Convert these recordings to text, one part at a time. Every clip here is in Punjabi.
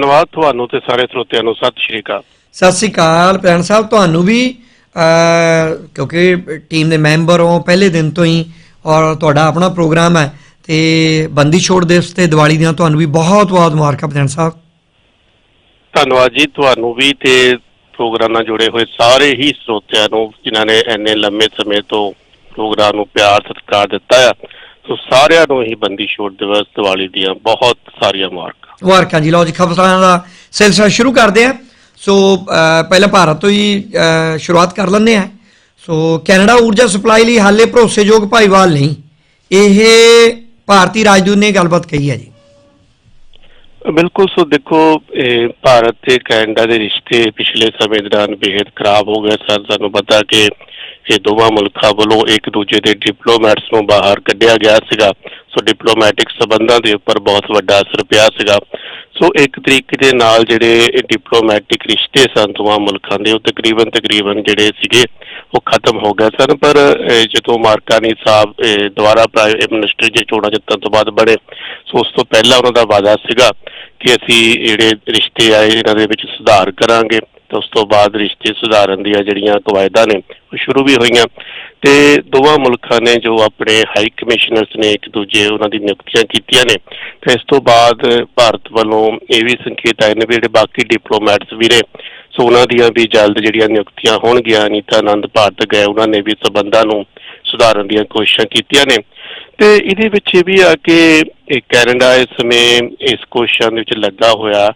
ਧੰਨਵਾਦ ਤੁਹਾਨੂੰ ਤੇ ਸਾਰੇ ਸਰੋਤਿਆਂ ਨੂੰ। ਸਤਿ ਸ਼੍ਰੀ ਅਕਾਲ। ਸਤਿ ਸ੍ਰੀ ਅਕਾਲ ਪ੍ਰੈਣ ਸਾਹਿਬ ਤੁਹਾਨੂੰ ਵੀ ਕਿਉਂਕਿ ਟੀਮ ਦੇ ਮੈਂਬਰ ਹੋ ਪਹਿਲੇ ਦਿਨ ਤੋਂ ਹੀ ਔਰ ਤੁਹਾਡਾ ਆਪਣਾ ਪ੍ਰੋਗਰਾਮ ਹੈ ਤੇ ਬੰਦੀ ਛੋੜ ਦਿਵਸ ਤੇ ਦੀਵਾਲੀ ਦੀਆਂ ਤੁਹਾਨੂੰ ਵੀ ਬਹੁਤ ਬਹੁਤ ਮੁਬਾਰਕਾਂ ਪ੍ਰੈਣ ਸਾਹਿਬ। ਧੰਨਵਾਦ ਜੀ ਤੁਹਾਨੂੰ ਵੀ ਤੇ ਪ੍ਰੋਗਰਾਮ ਨਾਲ ਜੁੜੇ ਹੋਏ ਸਾਰੇ ਹੀ ਸਰੋਤਿਆਂ ਨੂੰ ਜਿਨ੍ਹਾਂ ਨੇ ਇੰਨੇ ਲੰਮੇ ਸਮੇਂ ਤੋਂ ਪ੍ਰੋਗਰਾਮ ਨੂੰ ਪਿਆਰ ਸਤਿਕਾਰ ਦਿੱਤਾ ਆ। ਸੋ ਸਾਰਿਆਂ ਨੂੰ ਹੀ ਬੰਦੀ ਛੋੜ ਦਿਵਸ ਦੀਵਾਲੀ ਦੀਆਂ ਬਹੁਤ ਸਾਰੀਆਂ ਮੁਬਾਰਕਾਂ। ਮੁਬਾਰਕਾਂ ਜੀ, ਲਓ ਜੀ, ਖਬਰਾਂ ਦਾ ਸਿਲਸਿਲਾ ਸ਼ੁਰੂ ਕਰਦੇ ਹਾਂ। ਸੋ ਪਹਿਲਾਂ ਭਾਰਤ ਤੋਂ ਹੀ ਸ਼ੁਰੂਆਤ ਕਰ ਲੈਂਦੇ ਹਾਂ। ਸੋ, ਕੈਨੇਡਾ ਊਰਜਾ ਸਪਲਾਈ ਲਈ ਹਾਲੇ ਭਰੋਸੇਯੋਗ ਭਾਈਵਾਲ ਨਹੀਂ। ਇਹ ਭਾਰਤੀ ਰਾਜਦੂਤ ਨੇ ਗੱਲਬਾਤ ਕਹੀ ਹੈ ਜੀ। ਬਿਲਕੁਲ, ਸੋ ਦੇਖੋ ਭਾਰਤ ਤੇ ਕੈਨੇਡਾ ਦੇ ਰਿਸ਼ਤੇ ਪਿਛਲੇ ਸਮੇਂ ਦੌਰਾਨ ਬੇहद ਖਰਾਬ ਹੋ ਗਏ ਸਨ। ਸਾਨੂੰ ਪਤਾ ਕਿ ਇਹ ਦੋਵਾਂ ਮੁਲਕਾਂ ਵੱਲੋਂ ਇੱਕ ਦੂਜੇ ਦੇ ਡਿਪਲੋਮੈਟਸ ਨੂੰ ਬਾਹਰ ਕੱਢਿਆ ਗਿਆ ਸੀਗਾ। ਸੋ ਡਿਪਲੋਮੈਟਿਕ ਸਬੰਧਾਂ ਦੇ ਉੱਪਰ ਬਹੁਤ ਵੱਡਾ ਅਸਰ ਪਿਆ ਸੀਗਾ। ਸੋ ਇੱਕ ਤਰੀਕੇ ਦੇ ਨਾਲ ਜਿਹੜੇ ਡਿਪਲੋਮੈਟਿਕ ਰਿਸ਼ਤੇ ਸਨ ਦੋਵਾਂ ਮੁਲਕਾਂ ਦੇ, ਉਹ ਤਕਰੀਬਨ ਤਕਰੀਬਨ ਜਿਹੜੇ ਸੀਗੇ, ਉਹ ਖਤਮ ਹੋ ਗਏ ਸਨ। ਪਰ ਜਦੋਂ ਮਾਰਕਾਨੀ ਸਾਹਿਬ ਦੁਆਰਾ ਦੁਬਾਰਾ ਪ੍ਰਾਈਮ ਮਿਨਿਸਟਰ ਜੇ ਚੋਣਾਂ ਜਿੱਤਣ ਤੋਂ ਬਾਅਦ ਬਣੇ, ਸੋ ਉਸ ਤੋਂ ਪਹਿਲਾਂ ਉਹਨਾਂ ਦਾ ਵਾਅਦਾ ਸੀਗਾ ਕਿ ਅਸੀਂ ਜਿਹੜੇ ਰਿਸ਼ਤੇ ਆਏ ਇਹਨਾਂ ਦੇ ਵਿੱਚ ਸੁਧਾਰ ਕਰਾਂਗੇ। ਤੇ ਉਸ ਤੋਂ ਬਾਅਦ ਰਿਸ਼ਤੇ ਸੁਧਾਰਨ ਦੀਆਂ ਜਿਹੜੀਆਂ ਕਵਾਇਦਾਂ ਨੇ, ਉਹ ਸ਼ੁਰੂ ਵੀ ਹੋਈਆਂ। ਤੇ ਦੋਵਾਂ ਮੁਲਕਾਂ ਨੇ ਜੋ ਆਪਣੇ ਹਾਈ ਕਮਿਸ਼ਨਰਸ ਨੇ, ਇੱਕ ਦੂਜੇ ਉਹਨਾਂ ਦੀ ਨਿਯੁਕਤੀਆਂ ਕੀਤੀਆਂ ਨੇ। ਤੇ ਇਸ ਤੋਂ ਬਾਅਦ ਭਾਰਤ ਵੱਲੋਂ ਇਹ ਵੀ ਸੰਕੇਤ ਆਏ ਨੇ ਵੀ ਜਿਹੜੇ ਬਾਕੀ ਡਿਪਲੋਮੈਟਸ ਵੀ ਨੇ, ਸੋ ਉਹਨਾਂ ਦੀਆਂ ਵੀ ਜਲਦ ਜਿਹੜੀਆਂ ਨਿਯੁਕਤੀਆਂ ਹੋਣਗੀਆਂ, ਅਨੀਤਾ ਆਨੰਦ ਭਾਰਤ ਗਏ, ਉਹਨਾਂ ਨੇ ਵੀ ਸਬੰਧਾਂ ਨੂੰ ਸੁਧਾਰਨ ਦੀਆਂ ਕੋਸ਼ਿਸ਼ਾਂ ਕੀਤੀਆਂ ਨੇ। ਤੇ ਇਹਦੇ ਵਿੱਚ ਇਹ ਵੀ ਆ ਕਿ ਕੈਨੇਡਾ ਇਸ ਸਮੇਂ ਇਸ ਕੋਸ਼ਿਸ਼ਾਂ ਦੇ ਵਿੱਚ ਲੱਗਾ ਹੋਇਆ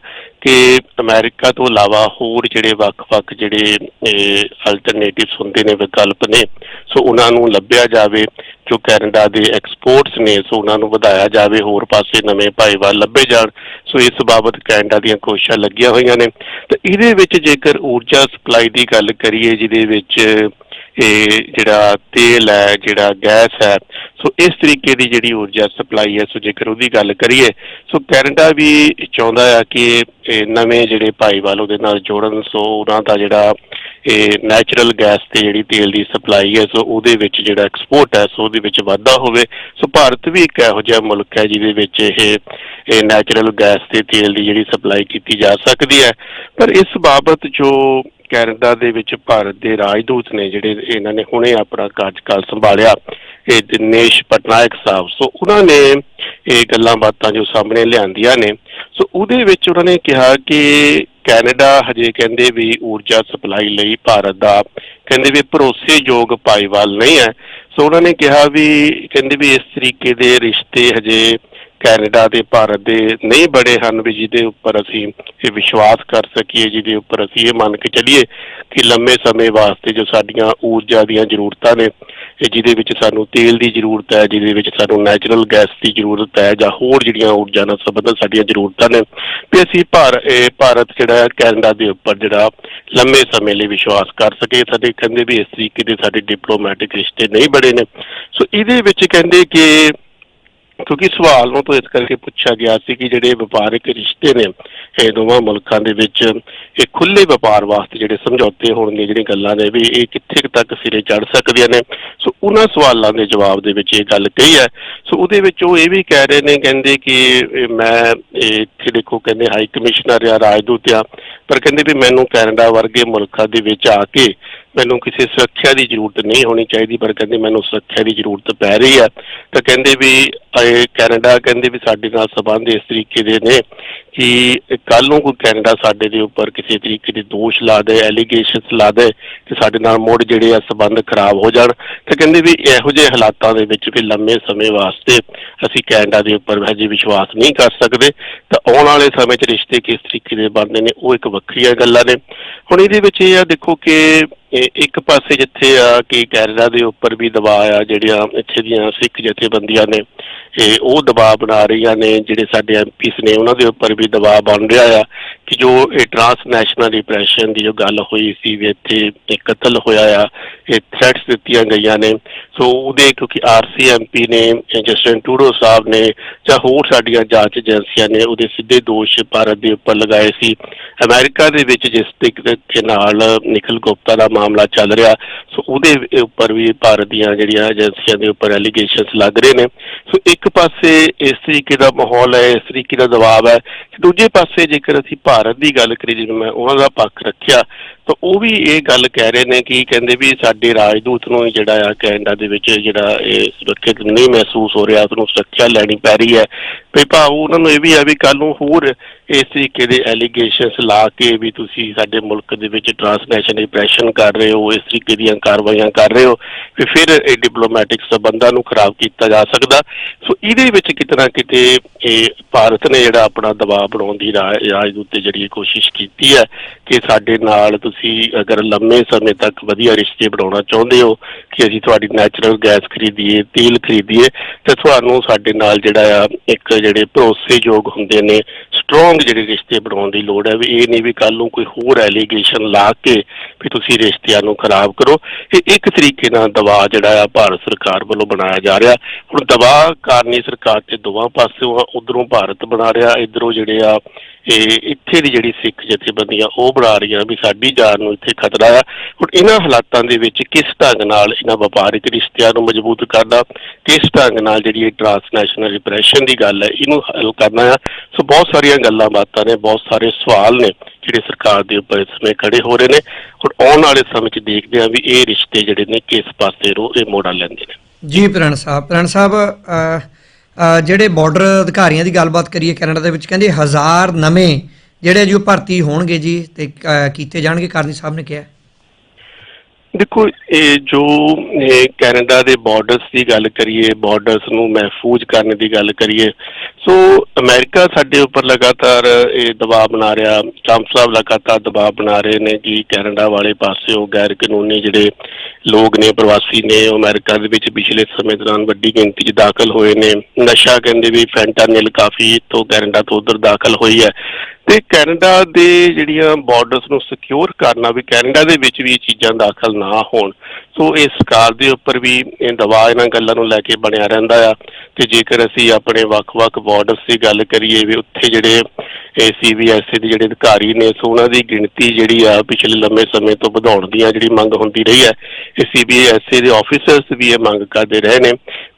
ਕਿ ਅਮਰੀਕਾ ਤੋਂ ਇਲਾਵਾ ਹੋਰ ਜਿਹੜੇ ਵੱਖ-ਵੱਖ ਜਿਹੜੇ ਅਲਟਰਨੇਟਿਵਸ ਹੁੰਦੇ ਨੇ, ਵਿਕਲਪ ਨੇ, ਸੋ ਉਹਨਾਂ ਨੂੰ ਲੱਭਿਆ ਜਾਵੇ, ਜੋ ਕੈਨੇਡਾ ਦੇ ਐਕਸਪੋਰਟਸ ਨੇ, ਸੋ ਉਹਨਾਂ ਨੂੰ ਵਧਾਇਆ ਜਾਵੇ, ਹੋਰ ਪਾਸੇ ਨਵੇਂ ਭਾਈਵਾਲ ਲੱਭੇ ਜਾਣ, ਸੋ ਇਸ ਬਾਬਤ ਕੈਨੇਡਾ ਦੀਆਂ ਕੋਸ਼ਿਸ਼ਾਂ ਲੱਗੀਆਂ ਹੋਈਆਂ ਨੇ। ਤੇ ਇਹਦੇ ਵਿੱਚ ਜੇਕਰ ਊਰਜਾ ਸਪਲਾਈ ਦੀ ਗੱਲ ਕਰੀਏ, ਜਿਹਦੇ ਵਿੱਚ ਇਹ ਜਿਹੜਾ ਤੇਲ ਹੈ, ਜਿਹੜਾ ਗੈਸ ਹੈ, ਸੋ ਇਸ ਤਰੀਕੇ ਦੀ ਜਿਹੜੀ ਊਰਜਾ ਸਪਲਾਈ ਹੈ, ਸੋ ਜੇਕਰ ਉਹਦੀ ਗੱਲ ਕਰੀਏ, ਸੋ ਕੈਨੇਡਾ ਵੀ ਚਾਹੁੰਦਾ ਆ ਕਿ ਇਹ ਨਵੇਂ ਜਿਹੜੇ ਭਾਈਵਾਲ ਉਹਦੇ ਨਾਲ ਜੋੜਨ, ਸੋ ਉਹਨਾਂ ਦਾ ਜਿਹੜਾ ਇਹ ਨੈਚੁਰਲ ਗੈਸ ਤੇ ਜਿਹੜੀ ਤੇਲ ਦੀ ਸਪਲਾਈ ਹੈ, ਸੋ ਉਹਦੇ ਵਿੱਚ ਜਿਹੜਾ ਐਕਸਪੋਰਟ ਹੈ, ਸੋ ਉਹਦੇ ਵਿੱਚ ਵਾਧਾ ਹੋਵੇ। ਸੋ ਭਾਰਤ ਵੀ ਇੱਕ ਇਹੋ ਜਿਹਾ ਮੁਲਕ ਹੈ, ਜਿਹਦੇ ਵਿੱਚ ਇਹ ਨੈਚੁਰਲ ਗੈਸ ਤੇ ਤੇਲ ਦੀ ਜਿਹੜੀ ਸਪਲਾਈ ਕੀਤੀ ਜਾ ਸਕਦੀ ਹੈ। ਪਰ ਇਸ ਬਾਬਤ ਜੋ ਕੈਨੇਡਾ ਦੇ ਵਿੱਚ ਭਾਰਤ ਦੇ ਰਾਜਦੂਤ ਨੇ ਜਿਹੜੇ ਇਹਨਾਂ ਨੇ ਹੁਣੇ ਆਪਣਾ ਕਾਰਜਕਾਲ ਸੰਭਾਲਿਆ, ਇਹ ਦਿਨੇਸ਼ ਪਟਨਾਇਕ ਸਾਹਿਬ। ਸੋ ਉਹਨਾਂ ਨੇ ਇਹ ਗੱਲਾਂ ਬਾਤਾਂ ਜੋ ਸਾਹਮਣੇ ਲਿਆਂਦੀਆਂ ਨੇ, ਸੋ ਉਹਦੇ ਵਿੱਚ ਉਹਨਾਂ ਨੇ ਕਿਹਾ ਕਿ ਕੈਨੇਡਾ ਹਜੇ ਕਹਿੰਦੇ ਵੀ ਊਰਜਾ ਸਪਲਾਈ ਲਈ ਭਾਰਤ ਦਾ ਕਹਿੰਦੇ ਵੀ ਭਰੋਸੇਯੋਗ ਭਾਈਵਾਲ ਨਹੀਂ ਹੈ। ਸੋ ਉਹਨਾਂ ਨੇ ਕਿਹਾ ਵੀ ਕਹਿੰਦੇ ਵੀ ਇਸ ਤਰੀਕੇ ਦੇ ਰਿਸ਼ਤੇ ਹਜੇ ਕੈਨੇਡਾ ਤੇ ਭਾਰਤ ਦੇ ਨਹੀਂ ਬੜੇ ਹਨ ਵੀ ਜਿਹਦੇ ਉੱਪਰ ਅਸੀਂ ਇਹ ਵਿਸ਼ਵਾਸ ਕਰ ਸਕੀਏ, ਜਿਹਦੇ ਉੱਪਰ ਅਸੀਂ ਇਹ ਮੰਨ ਕੇ ਚੱਲੀਏ ਕਿ ਲੰਮੇ ਸਮੇਂ ਵਾਸਤੇ ਜੋ ਸਾਡੀਆਂ ਊਰਜਾ ਦੀਆਂ ਜ਼ਰੂਰਤਾਂ ਨੇ, ਇਹ ਜਿਹਦੇ ਵਿੱਚ ਸਾਨੂੰ ਤੇਲ ਦੀ ਜ਼ਰੂਰਤ ਹੈ, ਜਿਹਦੇ ਵਿੱਚ ਸਾਨੂੰ ਨੈਚੁਰਲ ਗੈਸ ਦੀ ਜ਼ਰੂਰਤ ਹੈ ਜਾਂ ਹੋਰ ਜਿਹੜੀਆਂ ਊਰਜਾ ਨਾਲ ਸੰਬੰਧਿਤ ਸਾਡੀਆਂ ਜ਼ਰੂਰਤਾਂ ਨੇ। ਵੀ ਅਸੀਂ ਭਾਰ, ਇਹ ਭਾਰਤ ਜਿਹੜਾ ਕੈਨੇਡਾ ਦੇ ਉੱਪਰ ਜਿਹੜਾ ਲੰਮੇ ਸਮੇਂ ਲਈ ਵਿਸ਼ਵਾਸ ਕਰ ਸਕੇ ਸਾਡੇ ਕਹਿੰਦੇ ਵੀ ਇਸ ਤਰੀਕੇ ਦੇ ਸਾਡੇ ਡਿਪਲੋਮੈਟਿਕ ਰਿਸ਼ਤੇ ਨਹੀਂ ਬੜੇ ਨੇ। ਸੋ ਇਹਦੇ ਵਿੱਚ ਕਹਿੰਦੇ ਕਿ ਕਿਉਂਕਿ ਸਵਾਲ ਨੂੰ ਤਾਂ ਇਸ ਕਰਕੇ ਪੁੱਛਿਆ ਗਿਆ ਸੀ ਕਿ ਜਿਹੜੇ ਵਪਾਰਕ ਰਿਸ਼ਤੇ ਨੇ, ਇਹ ਦੋਵਾਂ ਮੁਲਕਾਂ ਦੇ ਵਿੱਚ ਇਹ ਖੁੱਲੇ ਵਪਾਰ ਵਾਸਤੇ ਜਿਹੜੇ ਸਮਝੌਤੇ ਹੋਣਗੇ, ਜਿਹੜੀਆਂ ਗੱਲਾਂ ਨੇ ਵੀ ਇਹ ਕਿੱਥੇ ਤੱਕ ਸਿਰੇ ਚੜ ਸਕਦੀਆਂ ਨੇ। ਸੋ ਉਹਨਾਂ ਸਵਾਲਾਂ ਦੇ ਜਵਾਬ ਦੇ ਵਿੱਚ ਇਹ ਗੱਲ ਕਹੀ ਹੈ। ਸੋ ਉਹਦੇ ਵਿੱਚ ਉਹ ਇਹ ਵੀ ਕਹਿ ਰਹੇ ਨੇ, ਕਹਿੰਦੇ ਕਿ ਮੈਂ ਇਹ ਇੱਥੇ ਦੇਖੋ ਕਹਿੰਦੇ ਹਾਈ ਕਮਿਸ਼ਨਰ ਆ, ਰਾਜਦੂਤ ਆ, ਪਰ ਕਹਿੰਦੇ ਵੀ ਮੈਨੂੰ ਕੈਨੇਡਾ ਵਰਗੇ ਮੁਲਕਾਂ ਦੇ ਵਿੱਚ ਆ ਕੇ ਮੈਨੂੰ ਕਿਸੇ ਸੁਰੱਖਿਆ ਦੀ ਜ਼ਰੂਰਤ ਨਹੀਂ ਹੋਣੀ ਚਾਹੀਦੀ, ਪਰ ਕਹਿੰਦੇ ਮੈਨੂੰ ਸੁਰੱਖਿਆ ਦੀ ਜ਼ਰੂਰਤ ਪੈ ਰਹੀ ਹੈ। ਤਾਂ ਕਹਿੰਦੇ ਵੀ ਇਹ ਕੈਨੇਡਾ ਕਹਿੰਦੇ ਵੀ ਸਾਡੇ ਨਾਲ ਸਬੰਧ ਇਸ ਤਰੀਕੇ ਦੇ ਨੇ ਕਿ ਕੱਲ ਨੂੰ ਕੋਈ ਕੈਨੇਡਾ ਸਾਡੇ ਦੇ ਉੱਪਰ ਕਿਸੇ ਤਰੀਕੇ ਦੇ ਦੋਸ਼ ਲਾ ਦੇ ਐਲੀਗੇਸ਼ਨਸ ਲਾ ਦੇ ਕਿ ਸਾਡੇ ਨਾਲ ਮੁੜ ਜਿਹੜੇ ਆ ਸਬੰਧ ਖਰਾਬ ਹੋ ਜਾਣ। ਤੇ ਕਹਿੰਦੇ ਵੀ ਇਹੋ ਜਿਹੇ ਹਾਲਾਤਾਂ ਦੇ ਵਿੱਚ ਵੀ ਲੰਮੇ ਸਮੇਂ ਵਾਸਤੇ ਅਸੀਂ ਕੈਨੇਡਾ ਦੇ ਉੱਪਰ ਹਜੇ ਵਿਸ਼ਵਾਸ ਨਹੀਂ ਕਰ ਸਕਦੇ। ਤਾਂ ਆਉਣ ਵਾਲੇ ਸਮੇਂ 'ਚ ਰਿਸ਼ਤੇ ਕਿਸ ਤਰੀਕੇ ਦੇ ਬਣਦੇ ਨੇ, ਉਹ ਇੱਕ ਵੱਖਰੀਆਂ ਗੱਲਾਂ ਨੇ। ਹੁਣ ਇਹਦੇ ਵਿੱਚ ਇਹ ਆ, ਦੇਖੋ ਕਿ ਇੱਕ ਪਾਸੇ ਜਿੱਥੇ ਆ ਕਿ ਕੈਨੇਡਾ ਦੇ ਉੱਪਰ ਵੀ ਦਬਾਅ ਆ, ਜਿਹੜੀਆਂ ਇੱਥੇ ਦੀਆਂ ਸਿੱਖ ਜਥੇਬੰਦੀਆਂ ਨੇ ਇਹ ਉਹ ਦਬਾਅ ਬਣਾ ਰਹੀਆਂ ਨੇ, ਜਿਹੜੇ ਸਾਡੇ ਐਮਪੀਸ ਨੇ, ਉਹਨਾਂ ਦੇ ਉੱਪਰ ਵੀ ਦਬਾਅ ਬਣ ਰਿਹਾ ਆ। ਕਿ ਜੋ ਇਹ ਟਰਾਂਸਨੈਸ਼ਨਲ ਡਿਪਰੈਸ਼ਨ ਦੀ ਜੋ ਗੱਲ ਹੋਈ ਸੀ, ਵੀ ਇੱਥੇ ਇੱਕ ਕਤਲ ਹੋਇਆ ਆ, ਇਹ ਥ੍ਰੈਟਸ ਦਿੱਤੀਆਂ ਗਈਆਂ ਨੇ। ਸੋ ਉਹਦੇ ਕਿਉਂਕਿ ਆਰਸੀਐਮਪੀ ਨੇ ਇਹ ਜਸਟਿਨ ਟੂਡੋ ਸਾਹਿਬ ਨੇ, ਜਾਂ ਹੋਰ ਸਾਡੀਆਂ ਜਾਂਚ ਏਜੰਸੀਆਂ ਨੇ, ਉਹਦੇ ਸਿੱਧੇ ਦੋਸ਼ ਭਾਰਤ ਦੇ ਉੱਪਰ ਲਗਾਏ ਸੀ। ਅਮਰੀਕਾ ਦੇ ਵਿੱਚ ਜਿਸ ਤਰੀਕੇ ਨਾਲ ਨਿਖਲ ਗੁਪਤਾ ਦਾ ਮਾਮਲਾ ਚੱਲ ਰਿਹਾ, ਸੋ ਉਹਦੇ ਉੱਪਰ ਵੀ ਭਾਰਤ ਦੀਆਂ ਜਿਹੜੀਆਂ ਏਜੰਸੀਆਂ ਦੇ ਉੱਪਰ ਐਲੀਗੇਸ਼ਨਸ ਲੱਗ ਰਹੇ ਨੇ। ਸੋ ਇੱਕ ਪਾਸੇ ਇਸ ਤਰੀਕੇ ਦਾ ਮਾਹੌਲ ਹੈ, ਇਸ ਤਰੀਕੇ ਦਾ ਦਬਾਅ ਹੈ, ਦੂਜੇ ਪਾਸੇ ਜੇਕਰ ਅਸੀਂ ਭਾਰਤ ਦੀ ਗੱਲ ਕਰੀਏ ਜਦੋਂ ਮੈਂ ਉਹਨਾਂ ਦਾ ਪੱਖ ਰੱਖਿਆ, ਤਾਂ ਉਹ ਵੀ ਇਹ ਗੱਲ ਕਹਿ ਰਹੇ ਨੇ ਕਿ ਕਹਿੰਦੇ ਵੀ ਸਾਡੇ ਰਾਜਦੂਤ ਨੂੰ ਜਿਹੜਾ ਆ ਕੈਨੇਡਾ ਦੇ ਵਿੱਚ ਜਿਹੜਾ ਇਹ ਸੁਰੱਖਿਅਤ ਨਹੀਂ ਮਹਿਸੂਸ ਹੋ ਰਿਹਾ ਉਹਨੂੰ ਸੁਰੱਖਿਆ ਲੈਣੀ ਪੈ ਰਹੀ ਹੈ। ਵੀ ਭਾਵ ਉਹਨਾਂ ਨੂੰ ਇਹ ਵੀ ਆ ਵੀ ਕੱਲ ਨੂੰ ਹੋਰ ਇਸ ਤਰੀਕੇ ਦੇ ਐਲੀਗੇਸ਼ਨਸ ਲਾ ਕੇ ਵੀ ਤੁਸੀਂ ਸਾਡੇ ਮੁਲਕ ਦੇ ਵਿੱਚ ਟ੍ਰਾਂਸਨੈਸ਼ਨਲ ਇੰਪ੍ਰੈਸ਼ਨ ਕਰ ਰਹੇ ਹੋ, ਇਸ ਤਰੀਕੇ ਦੀਆਂ ਕਾਰਵਾਈਆਂ ਕਰ ਰਹੇ ਹੋ, ਵੀ ਫਿਰ ਇਹ ਡਿਪਲੋਮੈਟਿਕ ਸਬੰਧਾਂ ਨੂੰ ਖਰਾਬ ਕੀਤਾ ਜਾ ਸਕਦਾ। ਸੋ ਇਹਦੇ ਵਿੱਚ ਕਿਤੇ ਨਾ ਕਿਤੇ ਇਹ ਭਾਰਤ ਨੇ ਜਿਹੜਾ ਆਪਣਾ ਦਬਾਅ ਬਣਾਉਣ ਦੀ ਰਾ- ਰਾਜਦੂਤ ਤੇ ਜਿਹੜੀ ਕੋਸ਼ਿਸ਼ ਕੀਤੀ ਹੈ ਕਿ ਸਾਡੇ ਨਾਲ ਤੁਸੀਂ ਅਗਰ ਲੰਮੇ ਸਮੇਂ ਤੱਕ ਵਧੀਆ ਰਿਸ਼ਤੇ ਬਣਾਉਣਾ ਚਾਹੁੰਦੇ ਹੋ ਕਿ ਅਸੀਂ ਤੁਹਾਡੀ ਨੈਚੁਰਲ ਗੈਸ ਖਰੀਦੀਏ, ਤੇਲ ਖਰੀਦੀਏ, ਤੇ ਤੁਹਾਨੂੰ ਸਾਡੇ ਨਾਲ ਜਿਹੜਾ ਆ ਇੱਕ ਜਿਹੜੇ ਭਰੋਸੇਯੋਗ ਹੁੰਦੇ ਨੇ ਸਟਰੋਂਗ ਜਿਹੜੇ ਰਿਸ਼ਤੇ ਬਣਾਉਣ ਦੀ ਲੋੜ ਹੈ, ਵੀ ਇਹ ਨਹੀਂ ਵੀ ਕੱਲ ਨੂੰ ਕੋਈ ਹੋਰ ਐਲੀਗੇਸ਼ਨ ਲਾ ਕੇ ਵੀ ਤੁਸੀਂ ਰਿਸ਼ਤਿਆਂ ਨੂੰ ਖਰਾਬ ਕਰੋ। ਇਹ ਇੱਕ ਤਰੀਕੇ ਨਾਲ ਦਬਾਅ ਜਿਹੜਾ ਆ ਭਾਰਤ ਸਰਕਾਰ ਵੱਲੋਂ ਬਣਾਇਆ ਜਾ ਰਿਹਾ। ਹੁਣ ਦਬਾਅ ਕਾਰਨੀ ਸਰਕਾਰ ਤੇ ਦੋਵਾਂ ਪਾਸਿਓਂ ਆ, ਉਧਰੋਂ ਭਾਰਤ ਬਣਾ ਰਿਹਾ, ਇਧਰੋਂ ਜਿਹੜੇ ਆ ਇਹ ਇੱਥੇ ਦੀ ਜਿਹੜੀ ਸਿੱਖ ਜਥੇਬੰਦੀਆਂ, ਉਹ ਬਣਾ ਰਹੀਆਂ ਵੀ ਸਾਡੀ ਜਾਨ ਨੂੰ ਇੱਥੇ ਖਤਰਾ ਆ। ਹੁਣ ਇਹਨਾਂ ਹਾਲਾਤਾਂ ਦੇ ਵਿੱਚ ਕਿਸ ਢੰਗ ਨਾਲ ਇਹਨਾਂ ਵਪਾਰਿਕ ਰਿਸ਼ਤਿਆਂ ਨੂੰ ਮਜ਼ਬੂਤ ਕਰਨਾ, ਕਿਸ ਢੰਗ ਨਾਲ ਜਿਹੜੀ ਇਹ ਟ੍ਰਾਂਸਨੈਸ਼ਨਲ ਰਿਪਰੈਸ਼ਨ ਦੀ ਗੱਲ ਹੈ, ਇਹਨੂੰ ਹੱਲ ਕਰਨਾ ਆ। ਸੋ ਬਹੁਤ ਸਾਰੀਆਂ ਗੱਲਾਂ ਬਾਤਾਂ ਨੇ, ਬਹੁਤ ਸਾਰੇ ਸਵਾਲ ਨੇ, ਜਿਹੜੇ ਸਰਕਾਰ ਦੇ ਉੱਪਰ ਇਸ ਸਮੇਂ ਖੜੇ ਹੋ ਰਹੇ ਨੇ। ਹੁਣ ਆਉਣ ਵਾਲੇ ਸਮੇਂ 'ਚ ਦੇਖਦੇ ਆ ਵੀ ਇਹ ਰਿਸ਼ਤੇ ਜਿਹੜੇ ਨੇ ਕਿਸ ਪਾਸੇ ਰੋ, ਇਹ ਮੋੜਾ ਲੈਂਦੇ ਨੇ। ਜੀ, ਪ੍ਰਣ ਸਾਹਿਬ ਪ੍ਰਣ ਸਾਹਿਬ ਜਿਹੜੇ ਬਾਰਡਰ ਅਧਿਕਾਰੀਆਂ ਦੀ ਗੱਲਬਾਤ ਕਰੀਏ ਕੈਨੇਡਾ ਦੇ ਵਿੱਚ, ਕਹਿੰਦੇ ਹਜ਼ਾਰ ਨਵੇਂ ਜਿਹੜੇ ਜੀ ਉਹ ਭਰਤੀ ਹੋਣਗੇ ਜੀ ਤੇ ਕੀਤੇ ਜਾਣਗੇ, ਕਰਨੀ ਸਾਹਿਬ ਨੇ ਕਿਹਾ। ਦੇਖੋ, ਇਹ ਜੋ, ਇਹ ਕੈਨੇਡਾ ਦੇ ਬਾਰਡਰਸ ਦੀ ਗੱਲ ਕਰੀਏ ਬਾਰਡਰਸ ਨੂੰ ਮਹਿਫੂਜ਼ ਕਰਨ ਦੀ ਗੱਲ ਕਰੀਏ, ਸੋ ਅਮਰੀਕਾ ਸਾਡੇ ਉੱਪਰ ਲਗਾਤਾਰ ਇਹ ਦਬਾਅ ਬਣਾ ਰਿਹਾ, ਟਰੰਪ ਸਾਹਿਬ ਲਗਾਤਾਰ ਦਬਾਅ ਬਣਾ ਰਹੇ ਨੇ ਕਿ ਕੈਨੇਡਾ ਵਾਲੇ ਪਾਸਿਓਂ ਗੈਰ ਕਾਨੂੰਨੀ ਜਿਹੜੇ ਲੋਕ ਨੇ, ਪ੍ਰਵਾਸੀ ਨੇ, ਉਹ ਅਮਰੀਕਾ ਦੇ ਵਿੱਚ ਪਿਛਲੇ ਸਮੇਂ ਦੌਰਾਨ ਵੱਡੀ ਗਿਣਤੀ 'ਚ ਦਾਖਲ ਹੋਏ ਨੇ। ਨਸ਼ਾ ਕਹਿੰਦੇ ਵੀ ਫੈਂਟਾਨਿਲ ਕਾਫੀ ਤੋਂ ਕੈਨੇਡਾ ਤੋਂ ਉਧਰ ਦਾਖਲ ਹੋਈ ਹੈ। ਤੇ ਕੈਨੇਡਾ ਦੇ ਜਿਹੜੀਆਂ ਬਾਰਡਰਸ ਨੂੰ ਸਿਕਿਉਰ ਕਰਨਾ ਵੀ ਕੈਨੇਡਾ ਦੇ ਵਿੱਚ ਵੀ ਇਹ ਚੀਜ਼ਾਂ ਦਾਖਲ ਨਾ ਹੋਣ। ਸੋ ਇਹ ਸਰਕਾਰ ਦੇ ਉੱਪਰ ਵੀ ਇਹ ਦਬਾਅ ਇਹਨਾਂ ਗੱਲਾਂ ਨੂੰ ਲੈ ਕੇ ਬਣਿਆ ਰਹਿੰਦਾ ਆ। ਤੇ ਜੇਕਰ ਅਸੀਂ ਆਪਣੇ ਵੱਖ-ਵੱਖ ਬਾਰਡਰਸ ਦੀ ਗੱਲ ਕਰੀਏ ਵੀ ਉੱਥੇ ਜਿਹੜੇ ਇਹ ਸੀਬੀਐਸਈ ਦੇ ਜਿਹੜੇ ਅਧਿਕਾਰੀ ਨੇ, ਸੋ ਉਹਨਾਂ ਦੀ ਗਿਣਤੀ ਜਿਹੜੀ ਆ ਪਿਛਲੇ ਲੰਮੇ ਸਮੇਂ ਤੋਂ ਵਧਾਉਣ ਦੀ ਆ ਜਿਹੜੀ ਮੰਗ ਹੁੰਦੀ ਰਹੀ ਹੈ, ਇਹ ਸੀਬੀਐਸਈ ਦੇ ਆਫੀਸਰਸ ਵੀ ਇਹ ਮੰਗ ਕਰਦੇ ਰਹੇ ਨੇ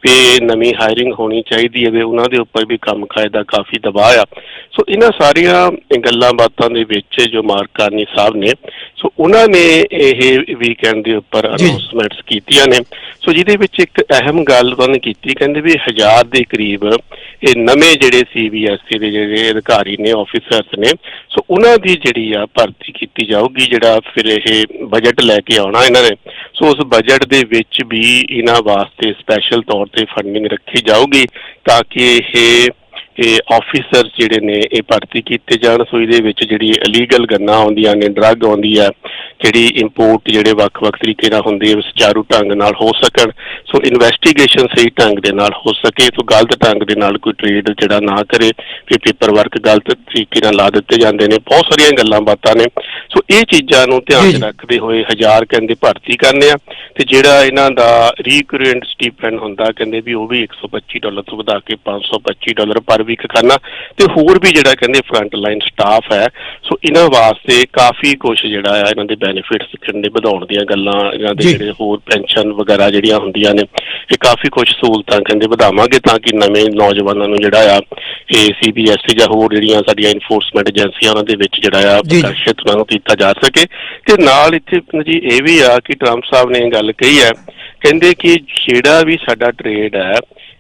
ਕਿ ਨਵੀਂ ਹਾਇਰਿੰਗ ਹੋਣੀ ਚਾਹੀਦੀ ਹੈ ਵੀ ਉਹਨਾਂ ਦੇ ਉੱਪਰ ਵੀ ਕੰਮ ਕਾਇਦਾ ਦਾ ਕਾਫੀ ਦਬਾਅ ਆ। ਸੋ ਇਹਨਾਂ ਸਾਰੀਆਂ ਗੱਲਾਂ ਬਾਤਾਂ ਦੇ ਵਿੱਚ ਜੋ ਮਾਰਕਾਨੀ ਸਾਹਿਬ ਨੇ ਸੋ ਉਹਨਾਂ ਨੇ ਇਹ ਵੀਕਐਂਡ ਦੇ ਉੱਪਰ। ਅਨਾਉਂਸਮੈਂਟਸ ਕੀਤੀਆਂ ਨੇ ਸੋ ਜਿਹਦੇ ਵਿੱਚ ਇੱਕ ਅਹਿਮ ਗੱਲ ਉਹਨਾਂ ਨੇ ਕੀਤੀ ਕਹਿੰਦੇ ਵੀ ਹਜ਼ਾਰ ਦੇ ਕਰੀਬ ਇਹ ਨਵੇਂ ਜਿਹੜੇ ਸੀਬੀਐਸਈ ਦੇ ਜਿਹੜੇ ਅਧਿਕਾਰੀ ਨੇ ਆਫੀਸਰਸ ਨੇ ਸੋ ਉਹਨਾਂ ਦੀ ਜਿਹੜੀ ਆ ਭਰਤੀ ਕੀਤੀ ਜਾਊਗੀ ਜਿਹੜਾ ਫਿਰ ਇਹ ਬਜਟ ਲੈ ਕੇ ਆਉਣਾ ਇਹਨਾਂ ਨੇ ਸੋ ਉਸ ਬਜਟ ਦੇ ਵਿੱਚ ਵੀ ਇਹਨਾਂ ਵਾਸਤੇ ਸਪੈਸ਼ਲ ਤੌਰ ਤੇ ਫੰਡਿੰਗ ਰੱਖੀ ਜਾਊਗੀ ਤਾਂ ਕਿ ਇਹ ਇਹ ਆਫੀਸਰ ਜਿਹੜੇ ਨੇ ਇਹ ਭਰਤੀ ਕੀਤੇ ਜਾਣ। ਸੋ ਇਹਦੇ ਵਿੱਚ ਜਿਹੜੀ ਇਲੀਗਲ ਗੰਨਾ ਆਉਂਦੀਆਂ ਨੇ ਡਰੱਗ ਆਉਂਦੀ ਆ ਜਿਹੜੀ ਇੰਪੋਰਟ ਜਿਹੜੇ ਵੱਖ-ਵੱਖ ਤਰੀਕੇ ਨਾਲ ਹੁੰਦੀ ਹੈ ਸੁਚਾਰੂ ਢੰਗ ਨਾਲ ਹੋ ਸਕਣ। ਸੋ ਇਨਵੈਸਟੀਗੇਸ਼ਨ ਸਹੀ ਢੰਗ ਦੇ ਨਾਲ ਹੋ ਸਕੇ ਸੋ ਗਲਤ ਢੰਗ ਦੇ ਨਾਲ ਕੋਈ ਟ੍ਰੇਡ ਜਿਹੜਾ ਨਾ ਕਰੇ ਕਿ ਪੇਪਰ ਵਰਕ ਗਲਤ ਤਰੀਕੇ ਨਾਲ ਲਾ ਦਿੱਤੇ ਜਾਂਦੇ ਨੇ। ਬਹੁਤ ਸਾਰੀਆਂ ਗੱਲਾਂ ਬਾਤਾਂ ਨੇ। ਸੋ ਇਹ ਚੀਜ਼ਾਂ ਨੂੰ ਧਿਆਨ। ਰੱਖਦੇ ਹੋਏ ਹਜ਼ਾਰ ਕਹਿੰਦੇ ਭਰਤੀ ਕਰਨੇ ਆ ਤੇ ਜਿਹੜਾ ਇਹਨਾਂ ਦਾ ਰੀਕਰੈਂਟ ਸਟੀਪੈਂਡ ਹੁੰਦਾ ਕਹਿੰਦੇ ਵੀ ਉਹ ਵੀ 125 ਡਾਲਰ ਤੋਂ ਵਧਾ ਕੇ 525 ਡਾਲਰ ਪਰ ਵੀਕ ਕਰਨਾ ਤੇ ਹੋਰ ਵੀ ਜਿਹੜਾ ਕਹਿੰਦੇ ਫਰੰਟ ਲਾਈਨ ਸਟਾਫ ਹੈ ਸੋ ਇਹਨਾਂ ਵਾਸਤੇ ਕਾਫੀ ਕੁਝ ਜਿਹੜਾ ਆ ਇਹਨਾਂ ਦੇ ਬੈਨੀਫਿਟਸ ਕਹਿੰਦੇ ਵਧਾਉਣ ਦੀਆਂ ਗੱਲਾਂ ਇਹਨਾਂ ਦੇ। ਜਿਹੜੇ ਹੋਰ ਪੈਨਸ਼ਨ ਵਗੈਰਾ ਜਿਹੜੀਆਂ ਹੁੰਦੀਆਂ ਨੇ ਇਹ ਕਾਫੀ ਕੁਝ ਸਹੂਲਤਾਂ ਕਹਿੰਦੇ ਵਧਾਵਾਂਗੇ ਤਾਂ ਕਿ ਨਵੇਂ ਨੌਜਵਾਨਾਂ ਨੂੰ ਜਿਹੜਾ ਆ ਇਹ ਸੀਬੀਐਸਈ ਜਾਂ ਹੋਰ ਜਿਹੜੀਆਂ ਸਾਡੀਆਂ ਇਨਫੋਰਸਮੈਂਟ ਏਜੰਸੀਆਂ ਉਹਨਾਂ ਦੇ ਵਿੱਚ ਜਿਹੜਾ ਆ। ਆਕਰਸ਼ਿਤ ਉਹਨਾਂ ਨੂੰ ਕੀਤਾ ਜਾ ਸਕੇ ਤੇ ਨਾਲ ਇੱਥੇ ਜੀ ਇਹ ਵੀ ਆ ਕਿ ਟਰੰਪ ਸਾਹਿਬ ਨੇ ਇਹ ਗੱਲ ਕਹੀ ਹੈ ਕਹਿੰਦੇ ਕਿ ਜਿਹੜਾ ਵੀ ਸਾਡਾ ਟ੍ਰੇਡ ਹੈ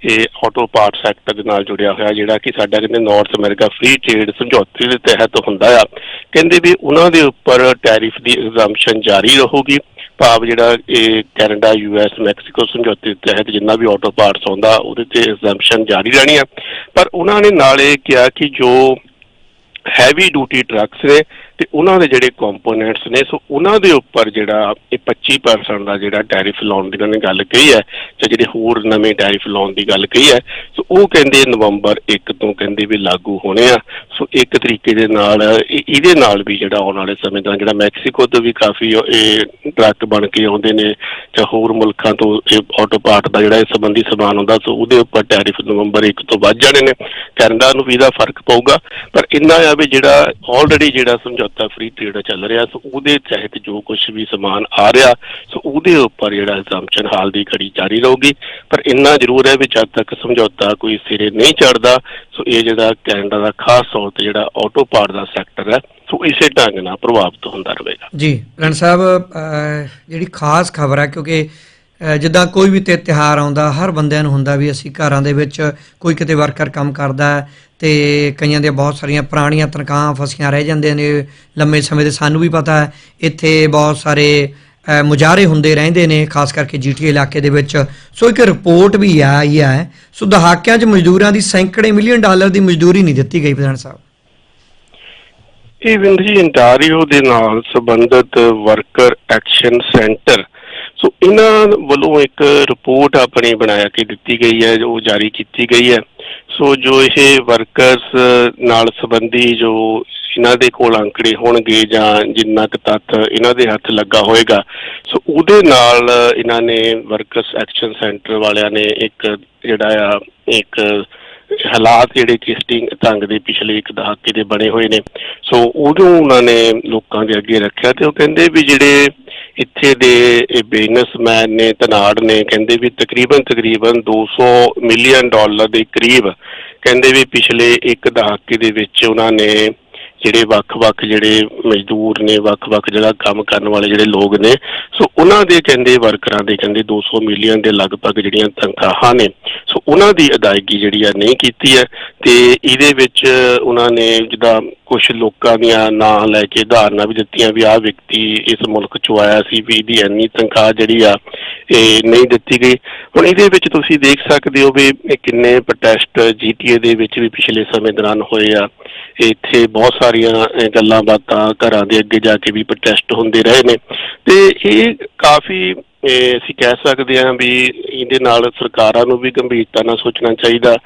ਇਹ ਆਟੋ ਪਾਰਟ ਸੈਕਟਰ ਦੇ ਨਾਲ ਜੁੜਿਆ ਹੋਇਆ, ਜਿਹੜਾ ਕਿ ਸਾਡਾ ਕਹਿੰਦੇ ਨਾਰਥ ਅਮਰੀਕਾ ਫ੍ਰੀ ਟ੍ਰੇਡ ਸਮਝੌਤੇ ਦੇ ਤਹਿਤ ਹੁੰਦਾ ਆ। ਕਹਿੰਦੇ ਵੀ ਉਹਨਾਂ ਦੇ ਉੱਪਰ ਟੈਰਿਫ ਦੀ ਐਗਜ਼ਾਮਸ਼ਨ ਜਾਰੀ ਰਹੂਗੀ। ਭਾਵ ਜਿਹੜਾ ਇਹ ਕੈਨੇਡਾ ਯੂਐਸ ਮੈਕਸੀਕੋ ਸਮਝੌਤੇ ਦੇ ਤਹਿਤ ਜਿੰਨਾ ਵੀ ਆਟੋ ਪਾਰਟਸ ਆਉਂਦਾ, ਉਹਦੇ ਤੇ ਐਗਜ਼ਾਮਸ਼ਨ ਜਾਰੀ ਰਹਿਣੀ ਆ। ਪਰ ਉਹਨਾਂ ਨੇ ਨਾਲ ਇਹ ਕਿਹਾ ਕਿ ਜੋ ਹੈਵੀ ਡਿਊਟੀ ਟਰੱਕਸ ਨੇ ਤੇ ਉਹਨਾਂ ਦੇ ਜਿਹੜੇ ਕੰਪੋਨੈਂਟਸ ਨੇ, ਸੋ ਉਹਨਾਂ ਦੇ ਉੱਪਰ ਜਿਹੜਾ ਇਹ 25% ਦਾ ਜਿਹੜਾ ਟੈਰਿਫ ਲਾਉਣ ਦੀ ਉਹਨਾਂ ਨੇ ਗੱਲ ਕਹੀ ਹੈ ਤੇ ਜਿਹੜੇ ਹੋਰ ਨਵੇਂ ਟੈਰਿਫ ਲਾਉਣ ਦੀ ਗੱਲ ਕਹੀ ਹੈ, ਸੋ ਉਹ ਕਹਿੰਦੇ ਨਵੰਬਰ 1 ਤੋਂ ਕਹਿੰਦੇ ਵੀ ਲਾਗੂ ਹੋਣੇ ਆ। ਸੋ ਇੱਕ ਤਰੀਕੇ ਦੇ ਨਾਲ ਇਹਦੇ ਨਾਲ ਵੀ ਜਿਹੜਾ ਆਉਣ ਵਾਲੇ ਸਮੇਂ ਦਾ ਜਿਹੜਾ ਮੈਕਸੀਕੋ ਤੋਂ ਵੀ ਕਾਫੀ ਇਹ ਟਰੱਕ ਬਣ ਕੇ ਆਉਂਦੇ ਨੇ, ਜਾਂ ਹੋਰ ਮੁਲਕਾਂ ਤੋਂ ਇਹ ਆਟੋ ਪਾਰਟ ਦਾ ਜਿਹੜਾ ਇਸ ਸੰਬੰਧੀ ਸਮਾਨ ਹੁੰਦਾ ਸੋ ਉਹਦੇ ਉੱਪਰ ਟੈਰਿਫ ਨਵੰਬਰ 1 ਤੋਂ ਵੱਧ ਜਾਣੇ ਨੇ। ਕੈਨੇਡਾ ਨੂੰ ਵੀ ਇਹਦਾ ਫ਼ਰਕ ਪਊਗਾ, ਪਰ ਇੰਨਾ ਆ ਵੀ ਜਿਹੜਾ ਆਲਰੇਡੀ ਜਿਹੜਾ ਸਮਝੌਤਾ ਫ੍ਰੀ ਟ੍ਰੇਡ ਚੱਲ ਰਿਹਾ, ਸੋ ਉਹਦੇ ਤਹਿਤ ਜੋ ਕੁਝ ਵੀ ਸਮਾਨ ਆ ਰਿਹਾ, ਸੋ ਉਹਦੇ ਉੱਪਰ ਜਿਹੜਾ ਐਗਜ਼ਾਮਪਸ਼ਨ ਹਾਲ ਦੀ ਘੜੀ ਜਾਰੀ ਰਹੂਗੀ। ਪਰ ਇੰਨਾ ਜ਼ਰੂਰ ਹੈ ਵੀ ਜਦ ਤੱਕ ਸਮਝੌਤਾ ਕੋਈ ਸਿਰੇ ਨਹੀਂ ਚੜਦਾ ਸੋ ਇਹ ਜਿਹੜਾ ਕੈਨੇਡਾ ਦਾ ਖਾਸ ਤੌਰ ਤੇ ਜਿਹੜਾ ਆਟੋ ਪਾਰਟ ਦਾ ਸੈਕਟਰ ਹੈ, ਸੋ ਇਸੇ ਢੰਗ ਨਾਲ ਪ੍ਰਭਾਵਿਤ ਹੁੰਦਾ ਰਹੇਗਾ। ਜੀ, ਰਣ ਸਾਹਿਬ ਜਿਹੜੀ ਖਾਸ ਖਬਰ ਹੈ, ਕਿਉਂਕਿ ਜਿੱਦਾਂ ਕੋਈ ਵੀ ਤੇ ਤਿਉਹਾਰ ਆਉਂਦਾ, ਹਰ ਬੰਦਿਆਂ ਨੂੰ ਹੁੰਦਾ ਵੀ ਅਸੀਂ ਘਰਾਂ ਦੇ ਵਿੱਚ ਕੋਈ ਕਿਤੇ ਵਰਕਰ ਕੰਮ ਕਰਦਾ ਹੈ ਤੇ ਕਈਆਂ ਦੀਆਂ ਬਹੁਤ ਸਾਰੀਆਂ ਪੁਰਾਣੀਆਂ ਤਨਖਾਹਾਂ ਫਸੀਆਂ ਰਹਿ ਜਾਂਦੀਆਂ ਨੇ ਲੰਮੇ ਸਮੇਂ ਦੇ ਸਾਨੂੰ ਵੀ ਪਤਾ ਹੈ ਇੱਥੇ ਬਹੁਤ ਸਾਰੇ ਅਹ, ਮੁਜ਼ਾਹਰੇ ਹੁੰਦੇ ਰਹਿੰਦੇ ਨੇ ਖਾਸ ਕਰਕੇ ਜੀਟੀ ਇਲਾਕੇ ਦੇ ਵਿੱਚ। ਸੋ ਇੱਕ ਰਿਪੋਰਟ ਵੀ ਆਈ ਹੈ ਸੋ ਦਹਾਕਿਆਂ 'ਚ ਮਜ਼ਦੂਰਾਂ ਦੀ ਸੈਂਕੜੇ ਮਿਲੀਅਨ ਡਾਲਰ ਦੀ ਮਜ਼ਦੂਰੀ ਨਹੀਂ ਦਿੱਤੀ ਗਈ ਪ੍ਰਧਾਨ ਸਾਹਿਬ। ਇਹ ਵਿੰਦ ਇੰਟਾਰੀਓ ਦੇ ਨਾਲ ਸੰਬੰਧਿਤ ਵਰਕਰ ਐਕਸ਼ਨ ਸੈਂਟਰ ਸੋ ਇਹਨਾਂ ਵੱਲੋਂ ਇੱਕ ਰਿਪੋਰਟ ਆਪਣੀ ਬਣਾਇਆ ਕਿ ਦਿੱਤੀ ਗਈ ਹੈ, ਜੋ ਜਾਰੀ ਕੀਤੀ ਗਈ ਹੈ। ਸੋ ਜੋ ਇਹ ਵਰਕਰਸ ਨਾਲ ਸੰਬੰਧੀ ਜੋ ਇਹਨਾਂ ਦੇ ਕੋਲ ਅੰਕੜੇ ਹੋਣਗੇ ਜਾਂ ਜਿੰਨਾ ਕੁ ਤੱਥ ਇਹਨਾਂ ਦੇ ਹੱਥ ਲੱਗਾ ਹੋਏਗਾ ਸੋ ਉਹਦੇ ਨਾਲ ਇਹਨਾਂ ਨੇ ਵਰਕਰਸ ਐਕਸ਼ਨ ਸੈਂਟਰ ਵਾਲਿਆਂ ਨੇ ਇੱਕ ਜਿਹੜਾ ਆ, ਇੱਕ ਹਾਲਾਤ ਜਿਹੜੇ ਕਿ ਸਟਿੰਗ ਦੇ ਪਿਛਲੇ ਇੱਕ ਦਹਾਕੇ ਦੇ ਬਣੇ ਹੋਏ ਨੇ। ਸੋ ਉਦੋਂ ਉਹਨਾਂ ਨੇ ਲੋਕਾਂ ਦੇ ਅੱਗੇ ਰੱਖਿਆ ਤੇ ਉਹ ਕਹਿੰਦੇ ਵੀ ਜਿਹੜੇ ਇੱਥੇ ਦੇ ਬਿਜ਼ਨਸਮੈਨ ਨੇ, ਧਨਾੜ ਨੇ ਕਹਿੰਦੇ ਵੀ ਤਕਰੀਬਨ ਤਕਰੀਬਨ 200 ਮਿਲੀਅਨ ਡਾਲਰ ਦੇ ਕਰੀਬ ਕਹਿੰਦੇ ਵੀ ਪਿਛਲੇ ਇੱਕ ਦਹਾਕੇ ਦੇ ਵਿੱਚ ਉਹਨਾਂ ਨੇ ਜਿਹੜੇ ਵੱਖ-ਵੱਖ ਜਿਹੜੇ ਮਜ਼ਦੂਰ ਨੇ, ਵੱਖ-ਵੱਖ ਜਗ੍ਹਾ ਕੰਮ ਕਰਨ ਵਾਲੇ ਜਿਹੜੇ ਲੋਕ ਨੇ, ਸੋ ਉਹਨਾਂ ਦੇ ਕਹਿੰਦੇ ਵਰਕਰਾਂ ਦੇ ਕਹਿੰਦੇ 200 ਮਿਲੀਅਨ ਦੇ ਲਗਭਗ ਜਿਹੜੀਆਂ ਤਨਖਾਹਾਂ ਨੇ, ਸੋ ਉਹਨਾਂ ਦੀ ਅਦਾਇਗੀ ਜਿਹੜੀ ਆ ਨਹੀਂ ਕੀਤੀ ਹੈ ਤੇ ਇਹਦੇ ਵਿੱਚ ਉਹਨਾਂ ਨੇ ਜਿੱਦਾਂ ਕੁਝ ਲੋਕਾਂ ਦੀਆਂ ਨਾਂ ਲੈ ਕੇ ਧਾਰਨਾ ਵੀ ਦਿੱਤੀਆਂ ਵੀ ਆਹ ਵਿਅਕਤੀ ਇਸ ਮੁਲਕ ਚੋਂ ਆਇਆ ਸੀ ਵੀ ਇਹਦੀ ਇੰਨੀ ਤਨਖਾਹ ਜਿਹੜੀ ਆ, ਇਹ ਨਹੀਂ ਦਿੱਤੀ ਗਈ। ਹੁਣ ਇਹਦੇ ਵਿੱਚ ਤੁਸੀਂ ਦੇਖ ਸਕਦੇ ਹੋ ਵੀ ਕਿੰਨੇ ਪ੍ਰੋਟੈਸਟ ਜੀਟੀਏ ਦੇ ਵਿੱਚ ਵੀ ਪਿਛਲੇ ਸਮੇਂ ਦੌਰਾਨ ਹੋਏ ਆ। ਇੱਥੇ ਬਹੁਤ ਸਾਰੀਆਂ ਗੱਲਾਂ ਬਾਤਾਂ ਘਰਾਂ ਦੇ ਅੱਗੇ ਜਾ ਕੇ ਵੀ ਪ੍ਰੋਟੈਸਟ ਹੁੰਦੇ ਰਹੇ ਨੇ। ਤੇ ਇਹ ਕਾਫੀ ਅਸੀਂ ਕਹਿ ਸਕਦੇ ਹਾਂ ਵੀ ਇਹਦੇ ਨਾਲ ਸਰਕਾਰਾਂ ਨੂੰ ਵੀ ਗੰਭੀਰਤਾ ਨਾਲ ਸੋਚਣਾ ਚਾਹੀਦਾ,